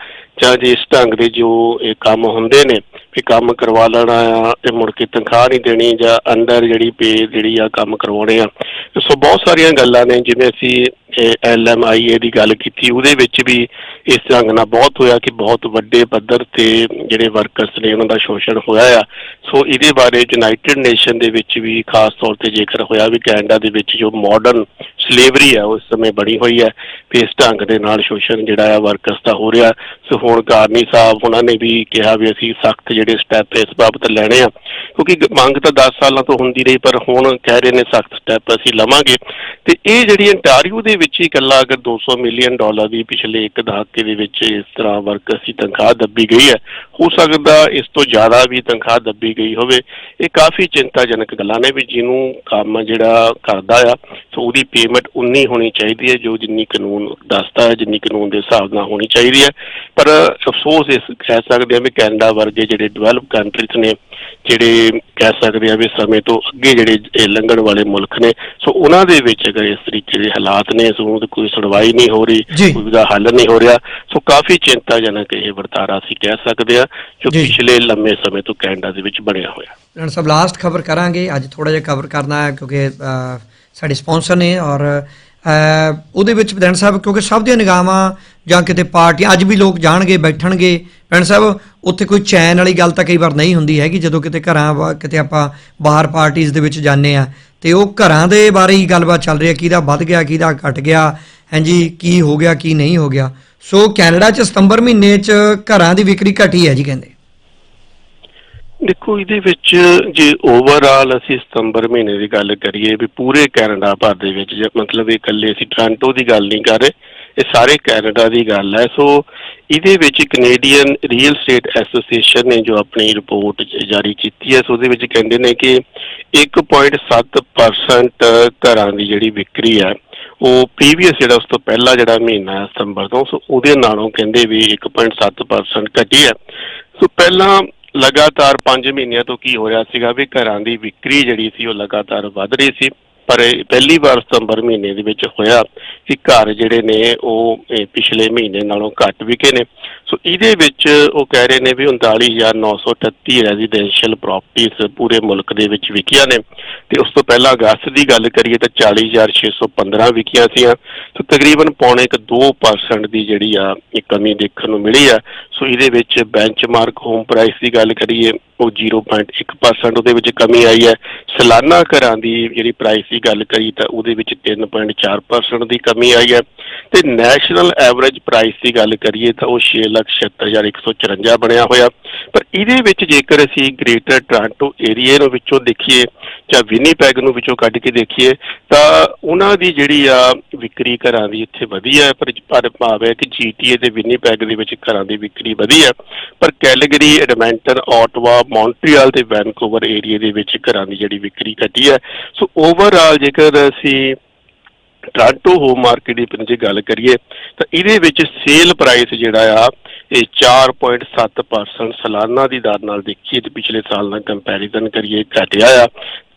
ਜਾਂ ਜੇ ਇਸ ਢੰਗ ਦੇ ਜੋ ਇਹ ਕੰਮ ਹੁੰਦੇ ਨੇ। ਵੀ ਕੰਮ ਕਰਵਾ ਲੈਣਾ ਆ ਤੇ ਮੁੜ ਕੇ ਤਨਖਾਹ ਨਹੀਂ ਦੇਣੀ ਜਾਂ ਅੰਦਰ ਜਿਹੜੀ ਪੇ ਜਿਹੜੀ ਆ, ਕੰਮ ਕਰਵਾਉਣੇ ਆ। ਸੋ ਬਹੁਤ ਸਾਰੀਆਂ ਗੱਲਾਂ ਨੇ, ਜਿਵੇਂ ਅਸੀਂ ਐਲਐਮਆਈਏ ਦੀ ਗੱਲ ਕੀਤੀ, ਉਹਦੇ ਵਿੱਚ ਵੀ ਇਸ ਢੰਗ ਨਾਲ ਬਹੁਤ ਹੋਇਆ ਕਿ ਬਹੁਤ ਵੱਡੇ ਪੱਧਰ ਤੇ ਜਿਹੜੇ ਵਰਕਰਸ ਨੇ ਉਹਨਾਂ ਦਾ ਸ਼ੋਸ਼ਣ ਹੋਇਆ ਆ। ਸੋ ਇਹਦੇ ਬਾਰੇ ਯੂਨਾਈਟਿਡ ਨੇਸ਼ਨ ਦੇ ਵਿੱਚ ਵੀ ਖਾਸ ਤੌਰ ਤੇ ਜ਼ਿਕਰ ਹੋਇਆ ਵੀ ਕੈਨੇਡਾ ਦੇ ਵਿੱਚ ਜੋ ਮਾਡਰਨ ਸਲੇਵਰੀ ਆ ਉਸ ਸਮੇਂ ਬਣੀ ਹੋਈ ਹੈ ਤੇ ਇਸ ਢੰਗ ਦੇ ਨਾਲ ਸ਼ੋਸ਼ਣ ਜਿਹੜਾ ਆ ਵਰਕਰਸ ਦਾ ਹੋ ਰਿਹਾ। ਸੋ ਹੁਣ ਕਾਰਨੀ ਸਾਹਿਬ, ਉਹਨਾਂ ਨੇ ਵੀ ਕਿਹਾ ਵੀ ਅਸੀਂ ਸਖਤ ਜਿਹੜੇ ਸਟੈਪ ਇਸ ਬਾਬਤ ਲੈਣੇ ਆ। ਕਿਉਂਕਿ ਮੰਗ ਤਾਂ 10 ਸਾਲਾਂ ਤੋਂ ਹੁੰਦੀ ਰਹੀ, ਪਰ ਹੁਣ ਕਹਿ ਰਹੇ ਨੇ ਸਖਤ ਸਟੈਪ ਅਸੀਂ ਲਵਾਂਗੇ। ਤੇ ਇਹ ਜਿਹੜੀ ਇੰਟਾਰੀਓ ਦੇ ਵਿੱਚ ਹੀ ਇਕੱਲਾ ਅਗਰ 200 ਮਿਲੀਅਨ ਡਾਲਰ ਦੀ ਪਿਛਲੇ ਇੱਕ ਦਹਾਕੇ ਦੇ ਵਿੱਚ ਇਸ ਤਰ੍ਹਾਂ ਵਰਕਰਸ ਦੀ ਤਨਖਾਹ ਦੱਬੀ ਗਈ ਹੈ, ਹੋ ਸਕਦਾ ਇਸ ਤੋਂ ਜ਼ਿਆਦਾ ਵੀ ਤਨਖਾਹ ਦੱਬੀ ਗਈ ਹੋਵੇ। ਇਹ ਕਾਫੀ ਚਿੰਤਾਜਨਕ ਗੱਲਾਂ ਨੇ ਵੀ ਜਿਹਨੂੰ ਕੰਮ ਜਿਹੜਾ ਕਰਦਾ ਆ, ਸੋ ਉਹਦੀ ਪੇਮੈਂਟ ਉਨੀ ਹੋਣੀ ਚਾਹੀਦੀ ਹੈ, ਜੋ ਜਿੰਨੀ ਕਾਨੂੰਨ ਦੱਸਦਾ ਹੈ, ਜਿੰਨੀ ਕਾਨੂੰਨ ਦੇ ਹਿਸਾਬ ਨਾਲ ਹੋਣੀ ਚਾਹੀਦੀ ਹੈ। ਪਰ ਅਫਸੋਸ ਇਸ ਕਹਿ ਸਕਦੇ ਹਾਂ ਵੀ ਕੈਨੇਡਾ ਵਰਗੇ ਜਿਹੜੇ ਡਿਵੈਲਪ ਕੰਟਰੀਜ਼ ਨੇ, ਜਿਹੜੇ ਕਹਿ ਸਕਦੇ ਆ ਵੀ ਸਮੇਂ ਤੋਂ ਅੱਗੇ ਜਿਹੜੇ ਲੰਘਣ ਵਾਲੇ ਮੁਲਕ ਨੇ, ਸੋ ਉਹਨਾਂ ਦੇ ਵਿੱਚ ਅਗਰ ਇਸ ਤਰੀਕੇ ਦੇ ਹਾਲਾਤ ਨੇ ਸੋ ਉਹਦੀ ਕੋਈ ਸੁਣਵਾਈ ਨਹੀਂ ਹੋ ਰਹੀ। ਕੋਈ ਦਾ ਹੱਲ ਨਹੀਂ ਹੋ ਰਿਹਾ। ਸੋ ਕਾਫੀ ਚਿੰਤਾਜਨਕ ਇਹ ਵਰਤਾਰਾ ਅਸੀਂ ਕਹਿ ਸਕਦੇ ਆ ਜੋ। ਪਿਛਲੇ ਲੰਮੇ ਸਮੇਂ ਤੋਂ ਕੈਨੇਡਾ ਦੇ ਵਿੱਚ ਬਣਿਆ ਹੋਇਆ। ਰਣ ਸਾਹਿਬ ਲਾਸਟ ਖਬਰ ਕਰਾਂਗੇ। ਅੱਜ ਥੋੜਾ ਜਿਹਾ ਕਵਰ ਕਰਨਾ ਹੈ ਕਿਉਂਕਿ ਸਾਡੇ ਸਪਾਂਸਰ ਨੇ ਔਰ ਉਹਦੇ ਵਿੱਚ ਵਿਧਾਨ ਸਾਹਿਬ ਕਿਉਂਕਿ ਸਭ ਦੀਆਂ ਨਿਗਾਹਾਂ ਜਾਂ ਕਿਤੇ ਪਾਰਟੀਆਂ ਅੱਜ ਵੀ ਲੋਕ ਜਾਣਗੇ ਬੈਠਣਗੇ। ਵਿਧਾਨ ਸਾਹਿਬ ਉੱਥੇ ਕੋਈ ਚੈਨ ਵਾਲੀ ਗੱਲ ਤਾਂ ਕਈ ਵਾਰ ਨਹੀਂ ਹੁੰਦੀ ਹੈਗੀ ਜਦੋਂ ਕਿਤੇ ਘਰਾਂ ਕਿਤੇ ਆਪਾਂ ਬਾਹਰ ਪਾਰਟੀਆਂ ਦੇ ਵਿੱਚ ਜਾਂਦੇ ਆ ਤੇ ਉਹ ਘਰਾਂ ਦੇ ਬਾਰੇ ਹੀ ਗੱਲਬਾਤ ਚੱਲ ਰਹੀ ਹੈ, ਕਿਹਦਾ ਵੱਧ ਗਿਆ, ਕਿਹਦਾ ਘਟ ਗਿਆ ਹਾਂਜੀ ਕੀ ਹੋ ਗਿਆ, ਕੀ ਨਹੀਂ ਹੋ ਗਿਆ। ਸੋ ਕੈਨੇਡਾ 'ਚ ਸਤੰਬਰ ਮਹੀਨੇ 'ਚ ਘਰਾਂ ਦੀ ਵਿਕਰੀ ਘਟੀ ਹੈ ਜੀ ਕਹਿੰਦੇ। ਦੇਖੋ, ਇਹਦੇ ਵਿੱਚ ਜੇ ਓਵਰਆਲ ਅਸੀਂ ਸਤੰਬਰ ਮਹੀਨੇ ਦੀ ਗੱਲ ਕਰੀਏ ਵੀ ਪੂਰੇ ਕੈਨੇਡਾ ਭਰ ਦੇ ਵਿੱਚ, ਜੇ ਮਤਲਬ ਇਹ ਇਕੱਲੇ ਅਸੀਂ ਟੋਰਾਂਟੋ ਦੀ ਗੱਲ ਨਹੀਂ ਕਰ ਰਹੇ, ਇਹ ਸਾਰੇ ਕੈਨੇਡਾ ਦੀ ਗੱਲ ਹੈ। ਸੋ ਇਹਦੇ ਵਿੱਚ ਕੈਨੇਡੀਅਨ ਰੀਅਲ ਸਟੇਟ ਐਸੋਸੀਏਸ਼ਨ ਨੇ ਜੋ ਆਪਣੀ ਰਿਪੋਰਟ ਜਾਰੀ ਕੀਤੀ ਹੈ, ਸੋ ਉਹਦੇ ਵਿੱਚ ਕਹਿੰਦੇ ਨੇ ਕਿ 1.7% ਘਰਾਂ ਦੀ ਜਿਹੜੀ ਵਿਕਰੀ ਹੈ, ਉਹ ਪ੍ਰੀਵੀਅਸ ਜਿਹੜਾ ਉਸ ਤੋਂ ਪਹਿਲਾ ਜਿਹੜਾ ਮਹੀਨਾ ਹੈ ਸਤੰਬਰ ਤੋਂ, ਸੋ ਉਹਦੇ ਨਾਲੋਂ ਕਹਿੰਦੇ ਵੀ 1.7% ਘਟੀ ਹੈ। ਸੋ ਪਹਿਲਾਂ ਲਗਾਤਾਰ 5 ਮਹੀਨਿਆਂ ਤੋਂ ਕੀ ਹੋ ਰਿਹਾ ਸੀਗਾ ਵੀ ਘਰਾਂ ਦੀ ਵਿਕਰੀ ਜਿਹੜੀ ਸੀ ਉਹ ਲਗਾਤਾਰ ਵੱਧ ਰਹੀ ਸੀ। ਪਰ ਪਹਿਲੀ ਵਾਰ ਸਤੰਬਰ ਮਹੀਨੇ ਦੇ ਵਿੱਚ ਹੋਇਆ ਕਿ ਘਰ ਜਿਹੜੇ ਨੇ ਉਹ ਪਿਛਲੇ ਮਹੀਨੇ ਨਾਲੋਂ ਘੱਟ ਵਿਕੇ ਨੇ। ਸੋ ਇਹਦੇ ਵਿੱਚ ਉਹ ਕਹਿ ਰਹੇ ਨੇ ਵੀ 39938 ਰੈਜ਼ੀਡੈਂਸ਼ੀਅਲ ਪ੍ਰਾਪਰਟੀਆਂ ਪੂਰੇ ਮੁਲਕ ਦੇ ਵਿੱਚ ਵਿਕੀਆਂ ਨੇ। ਤੇ ਉਸ ਤੋਂ ਪਹਿਲਾਂ ਅਗਸਤ ਦੀ ਗੱਲ ਕਰੀਏ ਤਾਂ 40615 ਵਿਕੀਆਂ ਸੀਆਂ। ਸੋ ਤਕਰੀਬਨ ਪੌਣੇ ਕੁ 2% ਦੀ ਜਿਹੜੀ ਆ, ਇਹ ਕਮੀ ਦੇਖਣ ਨੂੰ ਮਿਲੀ ਆ। ਸੋ, ਇਹਦੇ ਵਿੱਚ ਬੈਂਚਮਾਰਕ ਹੋਮ ਪ੍ਰਾਈਸ ਦੀ ਗੱਲ ਕਰੀਏ, ਉਹ 0.1% ਉਹਦੇ ਵਿੱਚ ਕਮੀ ਆਈ ਹੈ। ਸਾਲਾਨਾ ਘਰਾਂ ਦੀ ਜਿਹੜੀ ਪ੍ਰਾਈਸ ਦੀ ਗੱਲ ਕਰੀ ਤਾਂ ਉਹਦੇ ਵਿੱਚ 3.4% ਦੀ ਕਮੀ ਆਈ ਹੈ। ਤੇ ਨੈਸ਼ਨਲ ਐਵਰੇਜ ਪ੍ਰਾਈਸ ਦੀ ਗੱਲ ਕਰੀਏ ਤਾਂ ਉਹ 6,76,154 ਬਣਿਆ ਹੋਇਆ। ਪਰ ਇਹਦੇ ਵਿੱਚ ਜੇਕਰ ਅਸੀਂ ਗ੍ਰੇਟਰ ਟੋਰਾਂਟੋ ਏਰੀਆ ਨੂੰ ਵਿੱਚੋਂ ਦੇਖੀਏ ਜਾਂ ਵਿਨੀਪੈਗ ਨੂੰ ਵਿੱਚੋਂ ਕੱਢ ਕੇ ਦੇਖੀਏ ਤਾਂ ਉਹਨਾਂ ਦੀ ਜਿਹੜੀ ਆ ਵਿਕਰੀ ਘਰਾਂ ਦੀ ਇੱਥੇ ਵਧੀ ਹੈ ਪਰ ਪਰ ਭਾਵ ਹੈ ਕਿ ਜੀਟੀਏ ਦੇ ਵਿਨੀਪੈਗ ਦੇ ਵਿੱਚ ਘਰਾਂ ਦੀ ਵਿਕਰੀ ਵਧੀ ਹੈ। ਪਰ ਕੈਲਗਰੀ ਐਡਮੈਂਟਨ ਆਟਵਾ ਮੌਂਟਰੀਅਲ ਤੇ ਵੈਨਕੂਵਰ ਏਰੀਆ ਦੇ ਵਿੱਚ ਘਰਾਂ ਦੀ ਜਿਹੜੀ ਵਿਕਰੀ ਘਟੀ ਹੈ। ਸੋ ਓਵਰਆਲ ਜੇਕਰ ਅਸੀਂ ਟਰਾਂਟੋ ਹੋਮ ਮਾਰਕੀਟ ਦੀ ਜੇ ਗੱਲ ਕਰੀਏ, ਤਾਂ ਇਹਦੇ ਵਿੱਚ ਸੇਲ ਪ੍ਰਾਈਸ ਜਿਹੜਾ ਆ, ਇਹ 4.7% ਸਾਲਾਨਾ ਦੀ ਦਰ ਨਾਲ ਦੇਖੀਏ ਤੇ ਪਿਛਲੇ ਸਾਲ ਨਾਲ ਕੰਪੈਰੀਜ਼ਨ ਕਰੀਏ, ਘਟਿਆ ਆ।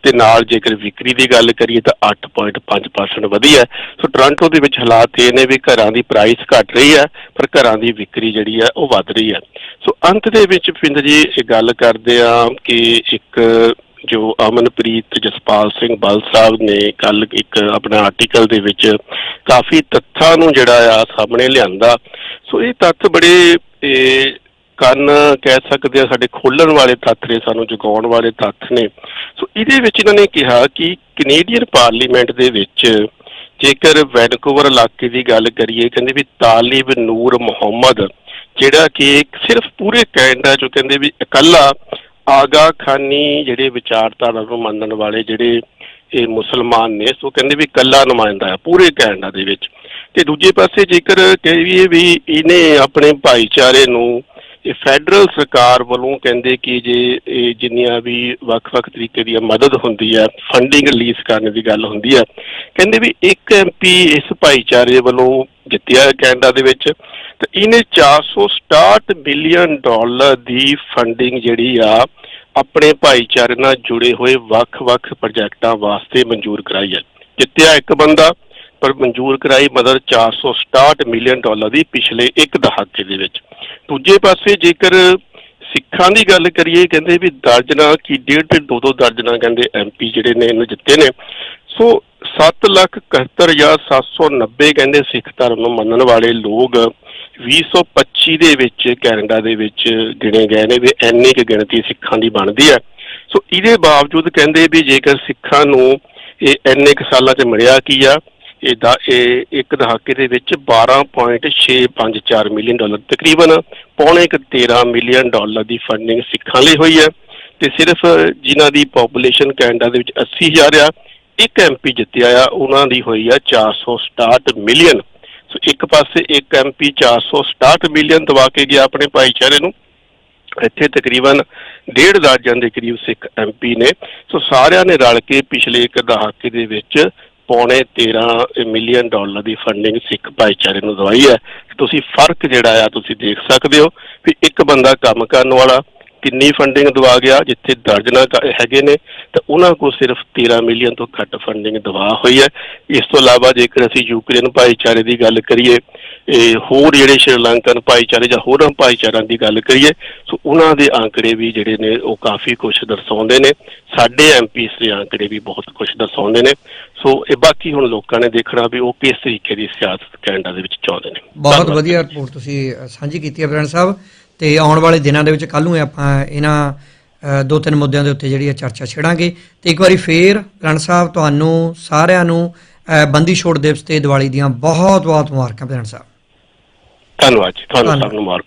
ਤੇ ਨਾਲ ਜੇਕਰ ਵਿਕਰੀ ਦੀ ਗੱਲ ਕਰੀਏ ਤਾਂ 8.5% ਵਧੀ ਹੈ। ਸੋ ਟੋਰਾਂਟੋ ਦੇ ਵਿੱਚ ਹਾਲਾਤ ਇਹ ਨੇ ਵੀ ਘਰਾਂ ਦੀ ਪ੍ਰਾਈਸ ਘਟ ਰਹੀ ਹੈ, ਪਰ ਘਰਾਂ ਦੀ ਵਿਕਰੀ ਜਿਹੜੀ ਹੈ ਉਹ ਵੱਧ ਰਹੀ ਹੈ। ਸੋ ਅੰਤ ਦੇ ਵਿੱਚ ਪਿੰਡ ਜੀ ਇਹ ਗੱਲ ਕਰਦੇ ਆ ਕਿ ਇੱਕ ਜੋ ਅਮਨਪ੍ਰੀਤ ਜਸਪਾਲ ਸਿੰਘ ਬਲ ਸਾਹਿਬ ਨੇ ਕੱਲ ਇੱਕ ਆਪਣਾ ਆਰਟੀਕਲ ਦੇ ਵਿੱਚ ਕਾਫੀ ਤੱਥਾਂ ਨੂੰ ਜਿਹੜਾ ਆ ਸਾਹਮਣੇ ਲਿਆਂਦਾ। ਸੋ ਇਹ ਤੱਥ ਬੜੇ ਕੰਨ ਕਹਿ ਸਕਦੇ ਆ, ਸਾਡੇ ਖੋਲਣ ਵਾਲੇ ਤੱਥ ਨੇ, ਸਾਨੂੰ ਜਗਾਉਣ ਵਾਲੇ ਤੱਥ ਨੇ। ਸੋ ਇਹਦੇ ਵਿੱਚ ਇਹਨਾਂ ਨੇ ਕਿਹਾ ਕਿ ਕੈਨੇਡੀਅਨ ਪਾਰਲੀਮੈਂਟ ਦੇ ਵਿੱਚ ਜੇਕਰ ਵੈਨਕੂਵਰ ਇਲਾਕੇ ਦੀ ਗੱਲ ਕਰੀਏ, ਕਹਿੰਦੇ ਵੀ ਤਾਲਿਬ ਨੂਰ ਮੁਹੰਮਦ, ਜਿਹੜਾ ਕਿ ਸਿਰਫ ਪੂਰੇ ਕੈਨੇਡਾ ਚੋਂ ਕਹਿੰਦੇ ਵੀ ਇਕੱਲਾ ਆਗਾ ਖਾਨੀ ਜਿਹੜੇ ਵਿਚਾਰਧਾਰਾ ਨੂੰ ਮੰਨਣ ਵਾਲੇ ਜਿਹੜੇ ਇਹ ਮੁਸਲਮਾਨ ਨੇ ਸੋ ਕਹਿੰਦੇ ਵੀ ਇਕੱਲਾ ਨੁਮਾਇੰਦਾ ਹੈ, ਪੂਰੇ ਕੈਨੇਡਾ ਦੇ ਵਿੱਚ। ਤੇ ਦੂਜੇ ਪਾਸੇ ਜੇਕਰ ਕਹੀਏ ਵੀ ਇਹਨੇ ਆਪਣੇ ਭਾਈਚਾਰੇ ਨੂੰ ਇਹ ਫੈਡਰਲ ਸਰਕਾਰ ਵੱਲੋਂ ਕਹਿੰਦੇ ਕਿ ਜੇ ਇਹ ਜਿੰਨੀਆਂ ਵੀ ਵੱਖ-ਵੱਖ ਤਰੀਕੇ ਦੀ ਮਦਦ ਹੁੰਦੀ ਹੈ ਫੰਡਿੰਗ ਰਿਲੀਜ਼ ਕਰਨ ਦੀ ਗੱਲ ਹੁੰਦੀ ਹੈ, ਕਹਿੰਦੇ ਵੀ ਇੱਕ ਐਮਪੀ ਇਸ ਭਾਈਚਾਰੇ ਵੱਲੋਂ ਜਿੱਤਿਆ ਕੈਨੇਡਾ ਦੇ ਵਿੱਚ। ਤੇ ਇਹਨੇ 467 ਬਿਲੀਅਨ ਡਾਲਰ ਦੀ ਫੰਡਿੰਗ ਜਿਹੜੀ ਆ, ਆਪਣੇ ਭਾਈਚਾਰੇ ਨਾਲ ਜੁੜੇ ਹੋਏ ਵੱਖ-ਵੱਖ ਪ੍ਰੋਜੈਕਟਾਂ ਵਾਸਤੇ ਮਨਜ਼ੂਰ ਕਰਾਈ ਹੈ। ਜਿੱਤਿਆ ਇੱਕ ਬੰਦਾ, ਪਰ ਮਨਜ਼ੂਰ ਕਰਾਈ ਮਦਦ 467 ਮਿਲੀਅਨ ਡਾਲਰ ਦੀ ਪਿਛਲੇ ਇੱਕ ਦਹਾਕੇ ਦੇ ਵਿੱਚ। ਦੂਜੇ ਪਾਸੇ ਜੇਕਰ ਸਿੱਖਾਂ ਦੀ ਗੱਲ ਕਰੀਏ, ਕਹਿੰਦੇ ਵੀ ਦਰਜਨਾ ਕੀ, ਡੇਢ ਤੇ ਦੋ ਦੋ ਦਰਜਨਾ ਕਹਿੰਦੇ ਐਮਪੀ ਜਿਹੜੇ ਨੇ, ਇਹਨੂੰ ਜਿੱਤੇ ਨੇ। ਸੋ 7 ਲੱਖ 71 ਜਾਂ 790 ਕਹਿੰਦੇ ਸਿੱਖ ਧਰਮ ਨੂੰ ਮੰਨਣ ਵਾਲੇ ਲੋਕ 2025 ਦੇ ਵਿੱਚ, ਕੈਨੇਡਾ ਦੇ ਵਿੱਚ ਗਿਣੇ ਗਏ ਨੇ ਵੀ ਇੰਨੀ ਕੁ ਗਿਣਤੀ ਸਿੱਖਾਂ ਦੀ ਬਣਦੀ ਹੈ। ਸੋ ਇਹਦੇ ਬਾਵਜੂਦ ਕਹਿੰਦੇ ਵੀ ਜੇਕਰ ਸਿੱਖਾਂ ਨੂੰ ਇਹ ਇੰਨੇ ਕੁ ਸਾਲਾਂ 'ਚ ਮਿਲਿਆ ਕੀ ਆ, ਇਹ ਦਾ ਇਹ ਇੱਕ ਦਹਾਕੇ ਦੇ ਵਿੱਚ 12.654 ਮਿਲੀਅਨ ਡਾਲਰ ਤਕਰੀਬਨ ਪੌਣੇ ਕੁ 13 ਮਿਲੀਅਨ ਡਾਲਰ ਦੀ ਫੰਡਿੰਗ ਸਿੱਖਾਂ ਲਈ ਹੋਈ ਹੈ। ਤੇ ਸਿਰਫ ਜਿਨ੍ਹਾਂ ਦੀ ਪੋਪੂਲੇਸ਼ਨ ਕੈਨੇਡਾ ਦੇ ਵਿੱਚ 80000 ਆ, ਇੱਕ ਐਮਪੀ ਜਿੱਤਿਆ ਆ, ਉਹਨਾਂ ਦੀ ਹੋਈ ਆ 467 ਮਿਲੀਅਨ। ਸੋ ਇੱਕ ਪਾਸੇ ਇੱਕ ਐਮਪੀ 467 ਮਿਲੀਅਨ ਦਵਾ ਕੇ ਗਿਆ ਆਪਣੇ ਭਾਈਚਾਰੇ ਨੂੰ। ਇੱਥੇ ਤਕਰੀਬਨ ਡੇਢ ਦਰਜਨ ਦੇ ਕਰੀਬ ਸਿੱਖ ਐਮਪੀ ਨੇ। ਸੋ ਸਾਰਿਆਂ ਨੇ ਰਲ ਕੇ ਪਿਛਲੇ ਇੱਕ ਦਹਾਕੇ ਦੇ ਵਿੱਚ ਪੌਣੇ 13 ਮਿਲੀਅਨ ਡਾਲਰ ਦੀ ਫੰਡਿੰਗ ਸਿੱਖ ਭਾਈਚਾਰੇ ਨੂੰ ਦਵਾਈ ਹੈ। ਤੁਸੀਂ ਫ਼ਰਕ ਜਿਹੜਾ ਆ, ਤੁਸੀਂ ਦੇਖ ਸਕਦੇ ਹੋ ਵੀ ਇੱਕ ਬੰਦਾ ਕੰਮ ਕਰਨ ਵਾਲਾ ਕਿੰਨੀ ਫੰਡਿੰਗ ਦਵਾ ਗਿਆ ਜਿੱਥੇ ਦਰਜਨਾਂ ਕ- ਹੈਗੇ ਨੇ ਤਾਂ ਉਹਨਾਂ ਕੋਲ ਸਿਰਫ 13 ਮਿਲੀਅਨ ਤੋਂ ਘੱਟ ਫੰਡਿੰਗ ਦਵਾ ਹੋਈ ਹੈ। ਇਸ ਤੋਂ ਇਲਾਵਾ ਜੇਕਰ ਅਸੀਂ ਯੂਕਰੇਨ ਭਾਈਚਾਰੇ ਦੀ ਗੱਲ ਕਰੀਏ ਇਹ ਹੋਰ ਜਿਹੜੇ ਸ਼੍ਰੀਲੰਕਨ ਭਾਈਚਾਰੇ ਜਾਂ ਹੋਰਾਂ ਭਾਈਚਾਰਿਆਂ ਦੀ ਗੱਲ ਕਰੀਏ ਸੋ ਉਹਨਾਂ ਦੇ ਆંકੜੇ ਵੀ ਜਿਹੜੇ ਨੇ ਉਹ ਕਾਫੀ ਕੁਝ ਦਰਸਾਉਂਦੇ ਨੇ। ਸਾਡੇ ਐਮਪੀਸ ਦੇ ਆંકੜੇ ਵੀ ਬਹੁਤ ਕੁਝ ਦਰਸਾਉਂਦੇ ਨੇ। ਸੋ ਇਹ ਬਾਕੀ ਹੁਣ ਲੋਕਾਂ ਨੇ ਦੇਖਣਾ ਵੀ ਉਹ ਕਿਸ ਤਰੀਕੇ ਦੀ ਸਿਆਸਤ ਕੈਨੇਡਾ ਦੇ ਵਿੱਚ ਚਾਹੁੰਦੇ ਨੇ। ਬਹੁਤ। ਵਧੀਆ ਰਿਪੋਰਟ ਤੁਸੀਂ ਸਾਂਝੀ ਕੀਤੀ ਹੈ ਬ੍ਰੈਂਡ ਸਾਹਿਬ। ਤੇ ਆਉਣ ਵਾਲੇ ਦਿਨਾਂ ਦੇ ਵਿੱਚ ਕੱਲ ਨੂੰ ਆਪਾਂ ਇਹਨਾਂ ਦੋ ਤਿੰਨ ਮੁੱਦਿਆਂ ਦੇ ਉੱਤੇ ਜਿਹੜੀ ਹੈ ਚਰਚਾ ਛੇੜਾਂਗੇ। ਤੇ ਇੱਕ ਵਾਰੀ ਫੇਰ ਬ੍ਰੈਂਡ ਸਾਹਿਬ ਤੁਹਾਨੂੰ ਸਾਰਿਆਂ ਨੂੰ ਬੰਦੀ ਛੋੜ ਦਿਵਸ ਤੇ ਦੀਵਾਲੀ ਦੀਆਂ ਬਹੁਤ ਬਹੁਤ ਮੁਬਾਰਕਾਂ ਬ੍ਰੈਂਡ ਸਾਹਿਬ। ਧੰਨਵਾਦ ਜੀ ਤੁਹਾਨੂੰ। ਸਭ ਨੂੰ ਮਾਰਕ